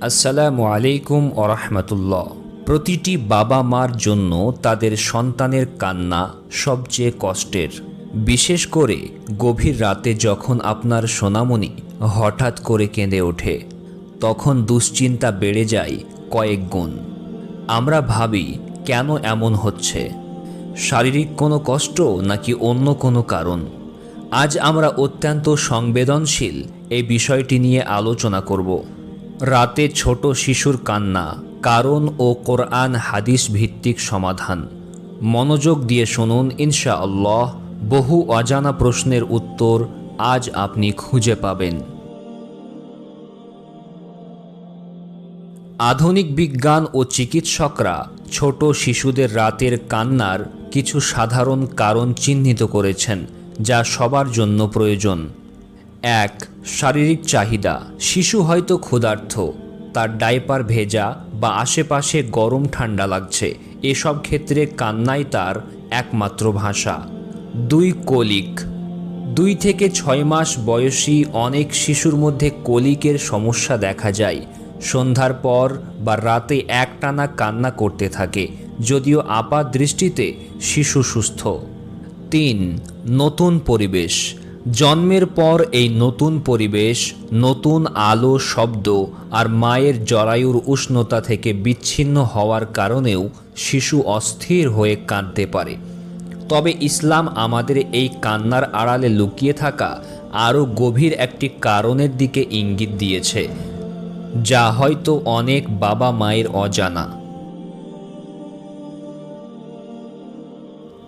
আসসালামু আলাইকুম ওরহমতুল্লাহ প্রতিটি বাবা মার জন্য তাদের সন্তানের কান্না সবচেয়ে কষ্টের। বিশেষ করে গভীর রাতে যখন আপনার সোনামণি হঠাৎ করে কেঁদে ওঠে, তখন দুশ্চিন্তা বেড়ে যায় কয়েক গুণ। আমরা ভাবি, কেন এমন হচ্ছে? শারীরিক কোনো কষ্ট নাকি অন্য কোনো কারণ? আজ আমরা অত্যন্ত সংবেদনশীল এই বিষয়টি নিয়ে আলোচনা করব। রাতে ছোট শিশুর কান্না, কারণ ও কোরআন হাদিস ভিত্তিক সমাধান। মনোযোগ দিয়ে শুনুন ইনশা আল্লাহ বহু অজানা প্রশ্নের উত্তর আজ আপনি খুঁজে পাবেন। আধুনিক বিজ্ঞান ও চিকিৎসকরা ছোট শিশুদের রাতের কান্নার কিছু সাধারণ কারণ চিহ্নিত করেছেন, যা সবার জন্য প্রয়োজন। এক শারীরিক চাহিদা, শিশু হয়তো ক্ষুধার্থ, তার ডাইপার ভেজা বা আশেপাশে গরম ঠান্ডা লাগছে, এসব ক্ষেত্রে কান্নাই তার একমাত্র ভাষা। দুই কলিক। দুই থেকে ছয় মাস বয়সী অনেক শিশুর মধ্যে কলিকের সমস্যা দেখা যায়। সন্ধ্যার পর বা রাতে একটানা কান্না করতে থাকে, যদিও আপাত দৃষ্টিতে শিশু সুস্থ। তিন, নতুন পরিবেশ। জন্মের পর এই নতুন পরিবেশ, নতুন আলো শব্দ আর মায়ের জরায়ুর উষ্ণতা থেকে বিচ্ছিন্ন হওয়ার কারণেও শিশু অস্থির হয়ে কাঁদতে পারে। তবে ইসলাম আমাদের এই কান্নার আড়ালে লুকিয়ে থাকা আরও গভীর একটি কারণের দিকে ইঙ্গিত দিয়েছে, যা হয়তো অনেক বাবা মায়ের অজানা।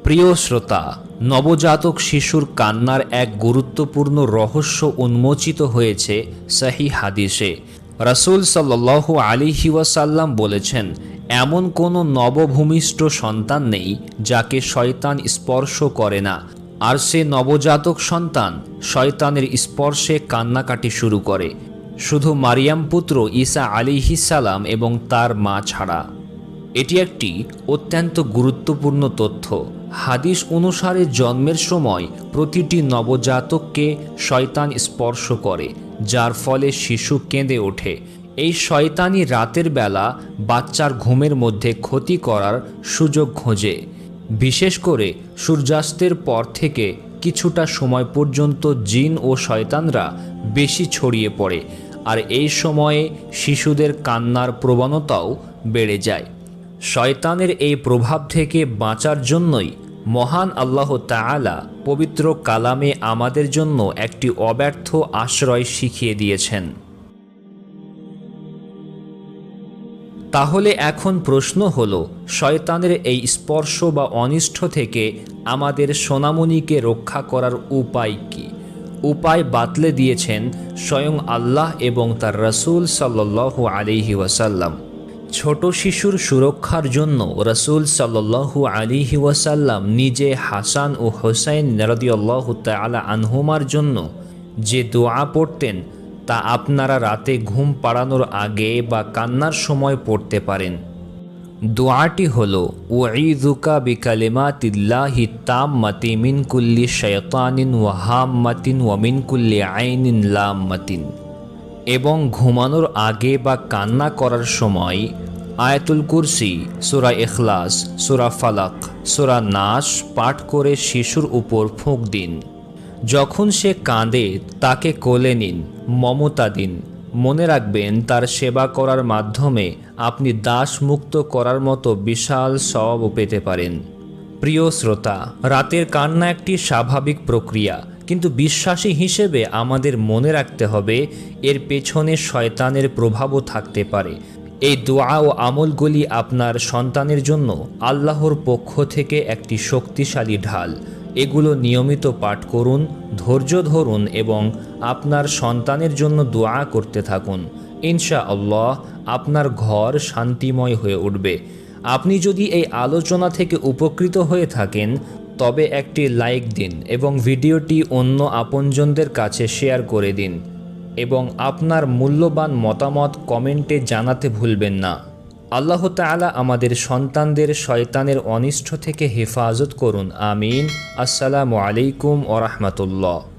প্রিয় শ্রোতা, নবজাতক শিশুর কান্নার এক গুরুত্বপূর্ণ রহস্য উন্মোচিত হয়েছে সাহি হাদিসে। রাসূল সাল্লাল্লাহু আলিহি ওয়াসাল্লাম বলেছেন, এমন কোনো নবভূমিষ্ঠ সন্তান নেই যাকে শয়তান স্পর্শ করে না। আর সে নবজাতক সন্তান শয়তানের স্পর্শে কান্নাকাটি শুরু করে। শুধু মারিয়াম পুত্র ঈসা আলিহিসাল্লাম এবং তার মা ছাড়া। এটি একটি অত্যন্ত গুরুত্বপূর্ণ তথ্য। হাদিস অনুসারে জন্মের সময় প্রতিটি নবজাতককে শয়তান স্পর্শ করে, যার ফলে শিশু কেঁদে ওঠে। এই শয়তানি রাতের বেলা বাচ্চার ঘুমের মধ্যে ক্ষতি করার সুযোগ খোঁজে। বিশেষ করে সূর্যাস্তের পর থেকে কিছুটা সময় পর্যন্ত জিন ও শয়তানরা বেশি ছড়িয়ে পড়ে, আর এই সময়ে শিশুদের কান্নার প্রবণতাও বেড়ে যায়। শয়তানের এই প্রভাব থেকে বাঁচার জন্যই মহান আল্লাহ তাআলা পবিত্র কালামে আমাদের জন্য একটি অব্যর্থ আশ্রয় শিখিয়ে দিয়েছেন। তাহলে এখন প্রশ্ন হল, শয়তানের এই স্পর্শ বা অনিষ্ট থেকে আমাদের সোনামণিকে রক্ষা করার উপায় কি? উপায় বাতলে দিয়েছেন স্বয়ং আল্লাহ এবং তার রসুল সাল্লাল্লাহু আলিহি ওয়াসাল্লাম। ছোট শিশুর সুরক্ষার জন্য রসুল সাল্লাল্লাহু আলিহি ওয়াসাল্লাম নিজে হাসান ও হোসাইন নরদিয়াল্লাহ তালা আনহুমার জন্য যে দোয়া পড়তেন, তা আপনারা রাতে ঘুম পাড়ানোর আগে বা কান্নার সময় পড়তে পারেন। দোয়াটি হল ওয়াইদুকা বিকালিমাতিল্লাহি তাম্মাতি মিন কুল্লি শয়তানিন ওয়াহাম্মাতিন ওয়ামিন কুল্লি আইনিন লাম্মাতিন। এবং ঘুমানোর আগে বা কান্না করার সময় আয়াতুল কুরসি, সুরা এখলাস সুরা ফালাক, সুরা নাস পাঠ করে শিশুর উপর ফুঁক দিন। যখন সে কাঁদে, তাকে কোলে নিন, মমতা দিন। মনে রাখবেন, তার সেবা করার মাধ্যমে আপনি দাস মুক্ত করার মতো বিশাল সব পেতে পারেন। প্রিয় শ্রোতা, রাতের কান্না একটি স্বাভাবিক প্রক্রিয়া। কিন্তু বিশ্বাসী হিসেবে আমাদের মনে রাখতে হবে, এর পেছনে শয়তানের প্রভাবও থাকতে পারে। এই দোয়া ও আমলগুলি আপনার সন্তানের জন্য আল্লাহর পক্ষ থেকে একটি শক্তিশালী ঢাল। এগুলো নিয়মিত পাঠ করুন, ধৈর্য ধরুন এবং আপনার সন্তানের জন্য দোয়া করতে থাকুন। ইনশা আল্লাহ আপনার ঘর শান্তিময় হয়ে উঠবে। আপনি যদি এই আলোচনা থেকে উপকৃত হয়ে থাকেন তবে একটি লাইক দিন এবং ভিডিওটি অন্য আপনজনদের কাছে শেয়ার করে দিন এবং আপনার মূল্যবান মতামত কমেন্টে জানাতে ভুলবেন না। আল্লাহ তাআলা আমাদের সন্তানদের শয়তানের অনিষ্ট থেকে হেফাজত করুন। আমিন। আসসালামু আলাইকুম ওরহমতুল্লাহ